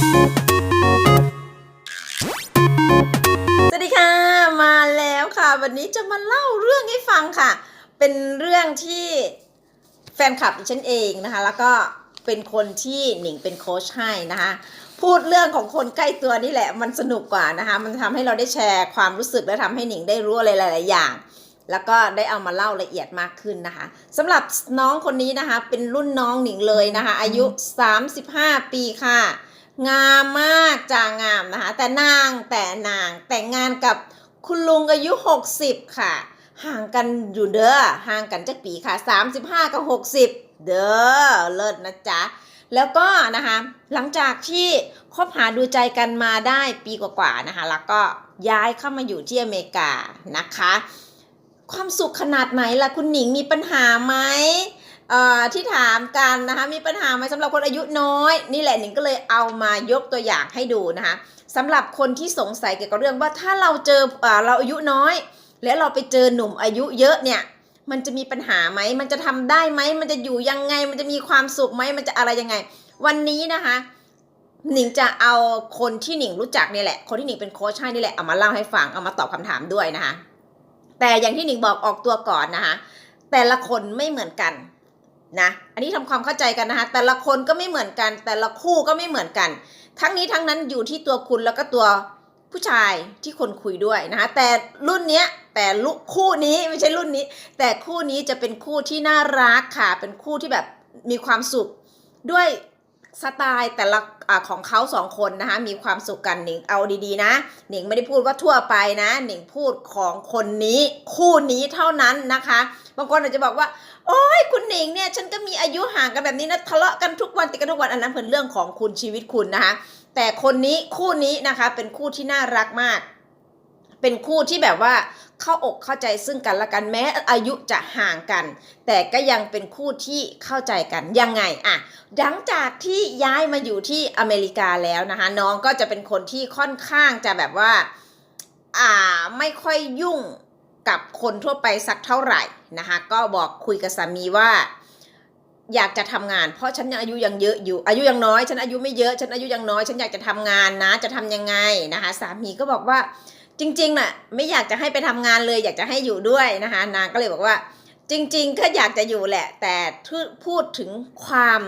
สวัสดีค่ะ มาแล้วค่ะ วันนี้จะมาเล่าเรื่องให้ฟังค่ะ เป็นเรื่องที่แฟนคลับดิฉันเองนะคะ แล้วก็เป็นคนที่หนิงเป็นโค้ชให้นะคะ พูดเรื่องของคนใกล้ตัวนี่แหละ มันสนุกกว่านะคะ มันทำให้เราได้แชร์ความรู้สึกและทำให้หนิงได้รู้อะไรหลาย ๆ อย่างแล้วก็ได้เอามาเล่าละเอียดมากขึ้นนะคะสำหรับน้องคนนี้นะคะ เป็นรุ่นน้องหนิงเลยนะคะ อายุ 35 ปีค่ะ งามมากจางงามนะคะ แต่นางแต่นางแต่งงานกับคุณลุงอายุ 60 ค่ะ ห่างกันอยู่เด้อห่างกันจักปีค่ะ 35 กับ 60 เด้อเลิศนะจ๊ะ แล้วก็นะคะหลังจากที่คบหาดูใจกันมาได้ปีกว่าๆนะคะ แล้วก็ย้ายเข้ามาอยู่ที่อเมริกานะคะ ความสุขขนาดไหนล่ะคุณหนิงมีปัญหาไหม ที่ถามกันนะคะมีปัญหาไหมสำหรับคนอายุน้อย นี่แหละหนิงก็เลยเอามายกตัวอย่างให้ดูนะคะสำหรับคนที่สงสัยเกี่ยวกับเรื่องว่าถ้าเราเจอเอ่อเราอายุน้อย แล้วเราไปเจอหนุ่มอายุเยอะเนี่ยมันจะมีปัญหาไหม มันจะทำได้ไหม มันจะอยู่ยังไง มันจะมีความสุขไหม มันจะอะไรยังไง วันนี้นะคะ หนิงจะเอาคนที่หนิงรู้จักนี่แหละ คนที่หนิงเป็นโค้ชให้นี่แหละ เอามาเล่าให้ฟัง เอามาตอบคำถามด้วยนะคะ แต่อย่างที่หนิงบอกออกตัวก่อนนะคะ แต่ละคนไม่เหมือนกัน นะ อันนี้ทำความเข้าใจกันนะคะ แต่ละคนก็ไม่เหมือนกัน แต่ละคู่ก็ไม่เหมือนกัน ทั้งนี้ทั้งนั้นอยู่ที่ตัวคุณแล้วก็ตัวผู้ชายที่คนคุยด้วยนะคะ แต่รุ่นเนี้ยแต่ลุคู่นี้ไม่ใช่รุ่นนี้ แต่คู่นี้จะเป็นคู่ที่น่ารักค่ะ เป็นคู่ที่แบบมีความสุขด้วย สไตล์แต่ละอของเขาสองคนนะคะมีความสุขกันหนิงเอาดีๆนะหนิงไม่ได้พูดว่าทั่วไปนะหนิงพูดของคนนี้คู่นี้เท่านั้นนะคะบางคนอาจจะบอกว่า โอ้ยคุณหนิงเนี่ยฉันก็มีอายุห่างกันแบบนี้นะทะเลาะกันทุกวันติดกันทุกวันอันนั้นเป็นเรื่องของคุณชีวิตคุณนะคะแต่คนนี้คู่นี้นะคะเป็นคู่ที่น่ารักมาก เป็นคู่ที่แบบว่าเข้าอกเข้าใจซึ่งกันและกันแม้อายุจะห่างกัน แต่ก็ยังเป็นคู่ที่เข้าใจกันยังไงอะหลังจากที่ย้ายมาอยู่ที่อเมริกาแล้วนะคะน้องก็จะเป็นคนที่ค่อนข้างจะแบบว่าอ่าไม่ค่อยยุ่งกับคนทั่วไปสักเท่าไหร่นะคะก็บอกคุยกับสามีว่าอยากจะทำงาน เพราะฉันยังอายุยังเยอะอยู่ อายุยังน้อย ฉันอายุไม่เยอะ ฉันอายุยังน้อย ฉันอยากจะทำงานนะ จะทำยังไงนะคะ สามีก็บอกว่า จริงๆน่ะไม่อยากจะให้ไปทำงานเลย อยากจะให้อยู่ด้วยนะคะ นางก็เลยบอกว่า จริง ๆ ก็อยากจะอยู่แหละ แต่พูดถึงความ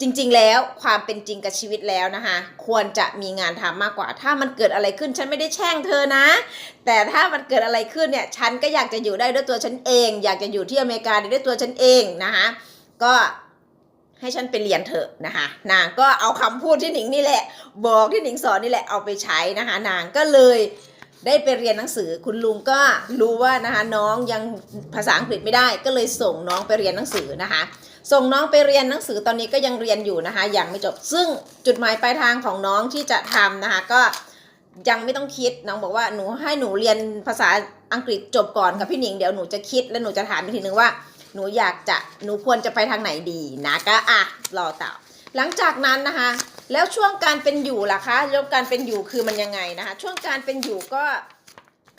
จริง ๆ แล้วความเป็นจริงกับชีวิตแล้วนะคะ ควรจะมีงานทำมากกว่า ถ้ามันเกิดอะไรขึ้นฉันไม่ได้แช่งเธอนะ แต่ถ้ามันเกิดอะไรขึ้นเนี่ยฉันก็อยากจะอยู่ได้ด้วยตัวฉันเอง อยากจะอยู่ที่อเมริกาได้ด้วยตัวฉันเองนะคะก็ ให้ฉันไปเรียนเถอะนะคะนางก็เอาคำพูดที่หนิงนี่แหละ บอกที่หนิงสอนนี่แหละเอาไปใช้นะคะ นางก็เลยได้ไปเรียนหนังสือคุณลุงก็รู้ว่านะคะน้องยังภาษาอังกฤษไม่ได้ ก็เลยส่งน้องไปเรียนหนังสือนะคะ ส่งน้องไปเรียนหนังสือตอนนี้ก็ยังเรียนอยู่นะคะยังไม่จบซึ่งจุดหมายปลายทางของน้องที่จะทำนะคะก็ยังไม่ต้องคิดน้องบอกว่าหนูให้หนูเรียนภาษาอังกฤษจบก่อนกับพี่หนิงเดี๋ยวหนูจะคิดแล้วหนูจะถามอีกทีนึงว่า หนูอยากจะหนูควรจะไปทางไหนดีนะก็อะรอต่อหลังจากนั้นนะคะ แล้วช่วงการเป็นอยู่ล่ะคะช่วงการเป็นอยู่คือมันยังไงนะคะ ช่วงการเป็นอยู่ก็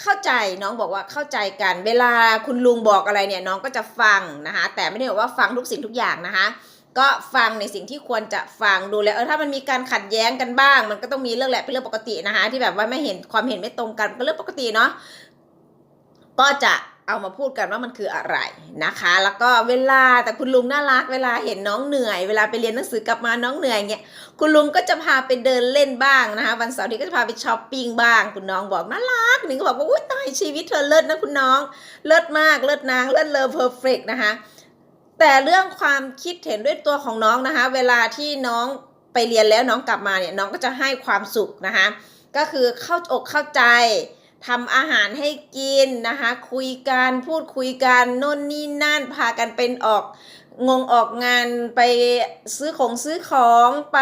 เข้าใจน้องบอกว่าเข้าใจกัน เวลาคุณลุงบอกอะไรเนี่ยน้องก็จะฟังนะคะ แต่ไม่ได้บอกว่าฟังทุกสิ่งทุกอย่างนะคะ ก็ฟังในสิ่งที่ควรจะฟังดูแล้วเออถ้ามันมีการขัดแย้งกันบ้าง มันก็ต้องมีเรื่องแหละเป็นเรื่องปกตินะคะ ที่แบบว่าไม่เห็นความเห็นไม่ตรงกันก็เรื่องปกติเนาะก็จะ เอามาพูดกันว่ามันคืออะไรนะคะ แล้วก็เวลาแต่คุณลุงน่ารักเวลาเห็นน้องเหนื่อย เวลาไปเรียนหนังสือกลับมาน้องเหนื่อยเงี้ยคุณลุงก็จะพาไปเดินเล่นบ้างนะคะ วันเสาร์ที่ก็จะพาไปช้อปปิ้งบ้าง คุณน้องบอกน่ารักหนิงก็บอกว่าอุ้ยตายชีวิตเธอเลิศนะคุณน้อง เลิศมากเลิศนางเลิศเลอเพอร์เฟกนะคะแต่เรื่องความคิดเห็นด้วยตัวของน้องนะคะ เวลาที่น้องไปเรียนแล้วน้องกลับมาเนี่ยน้องก็จะให้ความสุขนะคะก็คือเข้าอกเข้าใจ ทำอาหารให้กินนะคะ คุยกันพูดคุยกันโน่นนี่นั่นพากันเป็นออกงงออกงานไปซื้อของซื้อของไป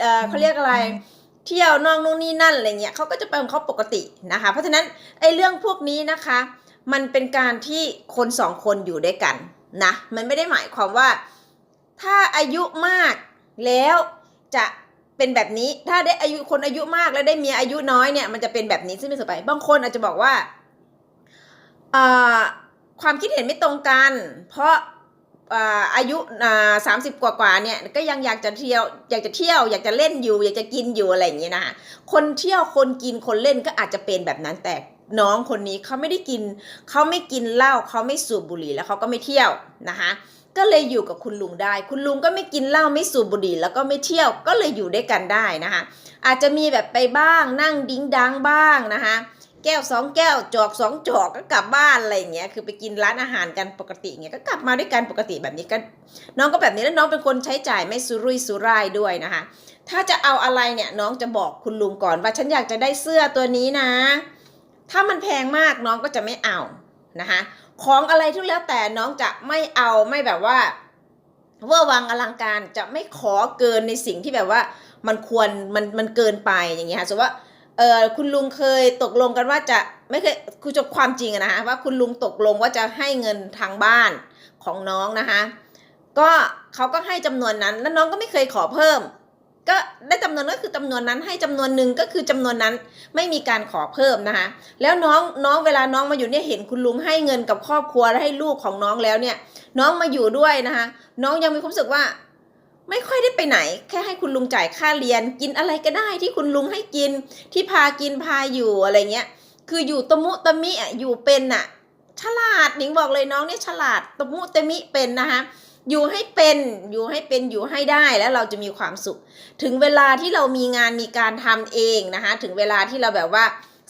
เอ่อเขาเรียกอะไร เที่ยวนอกนู่นนี่นั่นอะไรเงี้ยเขาก็จะไปของเขาปกตินะคะ เพราะฉะนั้นไอ้เรื่องพวกนี้นะคะ มันเป็นการที่คนสองคนอยู่ด้วยกันนะมันไม่ได้หมายความว่า ถ้าอายุมากแล้วจะ เป็นแบบนี้ ถ้าได้อายุคนอายุมากแล้วได้เมียอายุน้อยเนี่ยมันจะเป็นแบบนี้ซึ่งไม่สบายบางคนอาจจะบอกว่าความคิดเห็นไม่ตรงกัน เพราะอายุสามสิบกว่ากว่าๆเนี่ยก็ยังอยากจะเที่ยวอยากจะเที่ยวอยากจะเล่นอยู่ อยากจะกินอยู่อะไรอย่างเงี้ยนะคนเที่ยวคนกินคนเล่นก็อาจจะเป็นแบบนั้นแต่น้องคนนี้เขาไม่ได้กินเขาไม่กินเหล้าเขาไม่สูบบุหรี่แล้วเขาก็ไม่เที่ยวนะคะ ก็เลยอยู่กับคุณลุงได้ คุณลุงก็ไม่กินเหล้าไม่สูบบุหรี่แล้วก็ไม่เที่ยวก็เลยอยู่ด้วยกันได้นะคะ อาจจะมีแบบไปบ้างนั่งดิ้งดังบ้างนะคะแก้วสองแก้วจอกสองจอกก็กลับบ้านอะไรอย่างเงี้ยคือไปกินร้านอาหารกันปกติเงี้ยก็กลับมาด้วยกันปกติแบบนี้ก็น้องก็แบบนี้แล้วน้องเป็นคนใช้จ่ายไม่สุรุ่ยสุร่ายด้วยนะคะ ถ้าจะเอาอะไรเนี่ยน้องจะบอกคุณลุงก่อนว่าฉันอยากจะได้เสื้อตัวนี้นะ ถ้ามันแพงมากน้องก็จะไม่เอานะคะ ของอะไรทุกแล้วแต่น้องจะไม่เอาไม่แบบว่าเวอร์วังอลังการจะไม่ขอเกินในสิ่งที่แบบว่ามันควรมันมันเกินไปอย่างเงี้ยค่ะสมมติว่าเออคุณลุงเคยตกลงกันว่าจะไม่เคยคือจบความจริงนะคะว่าคุณลุงตกลงว่าจะให้เงินทางบ้านของน้องนะคะก็เขาก็ให้จำนวนนั้นแล้วน้องก็ไม่เคยขอเพิ่ม ก็ได้จำนวนก็คือจำนวนนั้นให้จำนวนหนึ่งก็คือจำนวนนั้นไม่มีการขอเพิ่มนะคะ แล้วน้องน้องเวลาน้องมาอยู่เนี่ยเห็นคุณลุงให้เงินกับครอบครัวและให้ลูกของน้องแล้วเนี่ย น้องมาอยู่ด้วยนะคะ น้องยังมีความรู้สึกว่า ไม่ค่อยได้ไปไหน แค่ให้คุณลุงจ่ายค่าเรียน กินอะไรก็ได้ที่คุณลุงให้กินที่พากินพาอยู่อะไรเงี้ย คืออยู่ตะมุตะมิอะอยู่เป็นอะ ฉลาดหนิงบอกเลยน้องเนี่ยฉลาดตะมุตะมิเป็นนะคะ อยู่ให้เป็นอยู่ให้เป็นอยู่ให้ได้แล้วเราจะมีความสุข ถึงเวลาที่เรามีงานมีการทำเองนะคะถึงเวลาที่เราแบบว่า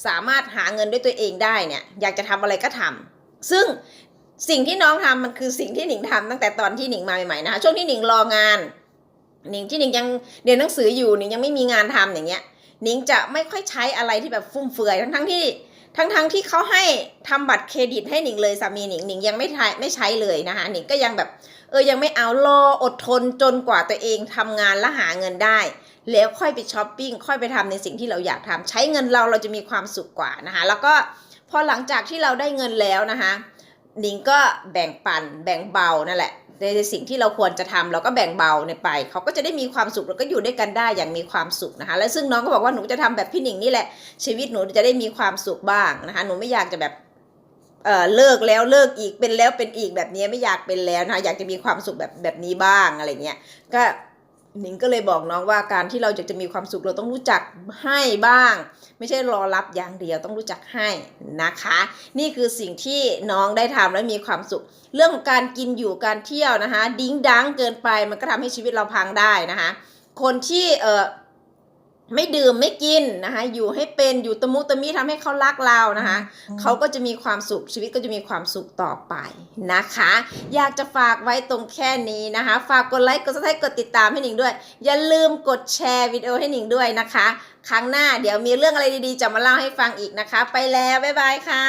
สามารถหาเงินด้วยตัวเองได้เนี่ยอยากจะทำอะไรก็ทำซึ่งสิ่งที่น้องทำมันคือสิ่งที่หนิงทำตั้งแต่ตอนที่หนิงมาใหม่ๆนะคะช่วงที่หนิงรองานหนิงที่หนิงยังเรียนหนังสืออยู่หนิงยังไม่มีงานทำอย่างเงี้ยหนิงจะไม่ค่อยใช้อะไรที่แบบฟุ่มเฟือยทั้งทั้งๆที่ ทั้งๆที่เขาให้ทำบัตรเครดิตให้หนิงเลยสามีหนิงหนิงยังไม่ใช้ไม่ใช้เลยนะคะหนิงก็ยังแบบเออยังไม่เอารออดทนจนกว่าตัวเองทำงานและหาเงินได้ แล้วค่อยไปช้อปปิ้งค่อยไปทำในสิ่งที่เราอยากทำใช้เงินเราเราจะมีความสุขกว่านะคะแล้วก็พอหลังจากที่เราได้เงินแล้วนะคะหนิงก็แบ่งปันแบ่งเบานั่นแหละ ในสิ่งที่เราควรจะทำเราก็แบ่งเบาในไป เขาก็จะได้มีความสุขแล้วก็อยู่ด้วยกันได้อย่างมีความสุขนะคะ และซึ่งน้องก็บอกว่าหนูจะทำแบบพี่หนิงนี่แหละ ชีวิตหนูจะได้มีความสุขบ้างนะคะ หนูไม่อยากจะแบบเออเลิกแล้วเลิกอีกเป็นแล้วเป็นอีกแบบนี้ไม่อยากเป็นแล้วนะคะอยากจะมีความสุขแบบแบบนี้บ้างอะไรเงี้ยก็ หนิงก็เลยบอกน้องว่าการที่เราอยากจะมีความสุขเราต้องรู้จักให้บ้าง ไม่ใช่รอรับอย่างเดียวต้องรู้จักให้นะคะ นี่คือสิ่งที่น้องได้ทำและมีความสุข เรื่องของการกินอยู่การเที่ยวนะคะ ดิ้งดังเกินไปมันก็ทำให้ชีวิตเราพังได้นะคะ คนที่เออ ไม่ดื่มไม่กินนะคะอยู่ให้เป็นอยู่ตะมุตะมิทำให้เขารักเรานะคะเขาก็จะมีความสุขชีวิตก็จะมีความสุขต่อไปนะคะ อยากจะฝากไว้ตรงแค่นี้นะคะ ฝากกดไลค์กดซับสไครต์กดติดตามให้หนิงด้วย อย่าลืมกดแชร์วิดีโอให้หนิงด้วยนะคะ ครั้งหน้าเดี๋ยวมีเรื่องอะไรดีๆ จะมาเล่าให้ฟังอีกนะคะ ไปแล้วบ๊ายบายค่ะ